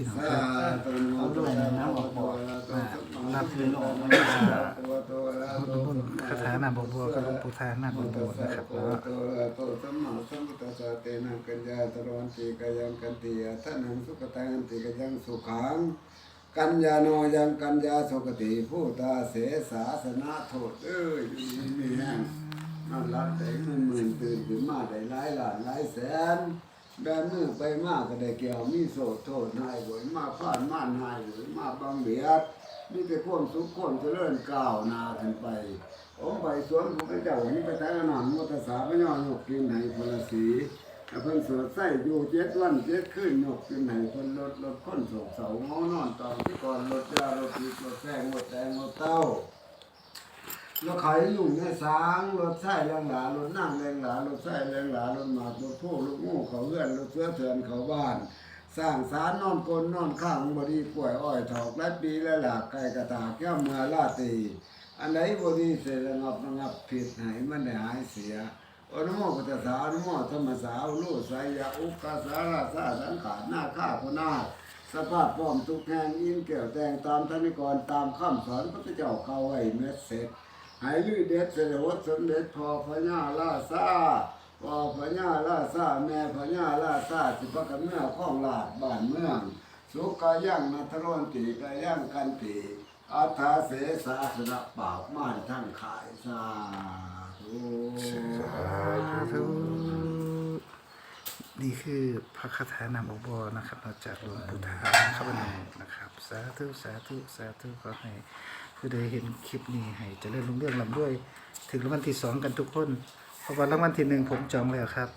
พี่น้องสาครับธุโมทนานะบอกบอกรับคืนออกมาตัวตัวแล้วพุทธบุญคาถานาบอกบัวกับหลวงปู่ทานาบอกบัวนะครับโตแล้วโตโตสัมมาสัมพุทธัสสะเตนะกัญญาตรวันติกายังกันติยะท่านังสุขตังติกายังสุขังกัญญาโนยังกัญญาสุขติผู้ตาเสสาสนะโทษเอ้ยอยู่นี่มีแห้งนอนรับแต่เงินหมื่นตื่นขึ้นมาได้หลายล้านหลายแสน แบนมือไปมากก็ได้เกี่ยวมีโสดโทษนายบ่อยมาผ่านม่านนายบ่อยมาบังเบียดมีแต่ควมสุขควมเจริญก้าวนาขึ้นไปองไปสวนของพระเจ้านี่ไปทางนอนมุตสาพระยอนยกกินให้พลสีเพิ่นสวดใส่อยู่เจ็ดวันเจ็ดคืนยกขึ้นให้เพิ่นลดลดคนโศกเสาเงานอนตอนที่ก่อนลดยาลดผิดลดแป้งลดแดงลดเต้า ลดไข่ยุ่งในสางลดไส้แรงหลาลดนั่งแรงหลาลดไส้แรงหลาลดหมากลดผู้ลูกงูเขาเอื้อนลดเสื้อเถื่อนเขาบ้าน สร้างสารนอนกลนนอนข้างบดีป่วยอ้อยถอกและปีและหลากไก่กระตากแก้วเมือลาตีอันไหนบดีเสร็จระงับระงับผิดไหนมันได้หายเสียอนุโมพุทธสาอนุโมธรรมสาอุลูสายยาอุกาสาราสาสังขารหน้าข้าพนาสภาพพร้อมทุกแห่งอินแก้วแตงตามธนิกรตามคำสอนพระเจ้าเขาไว้เม็ดเสร็จ หายลือเด็ดเสด็จวัดสมเด็จพอพญาล่าซาพอพญาล่าซาแม่พญาล่าซาสิพกเมื่อข้องลาดบ้านเมือง สุกายังนัทรนติกายังกันติอัฏฐาเสสาสนะปากม่านทั้งขายสาธุสาธุ นี่คือพระคาถานามบอบอนะครับมาจากหลวงปู่ทานะครับวันนะครับสาธุสาธุสาธุขอให้ผู้ใดเห็นคลิปนี้ให้เจริญรุ่งเรื่องลำด้วย ถึงรางวัลที่สองกันทุกคน เพราะว่ารางวัลที่หนึ่งผมจองแล้วครับ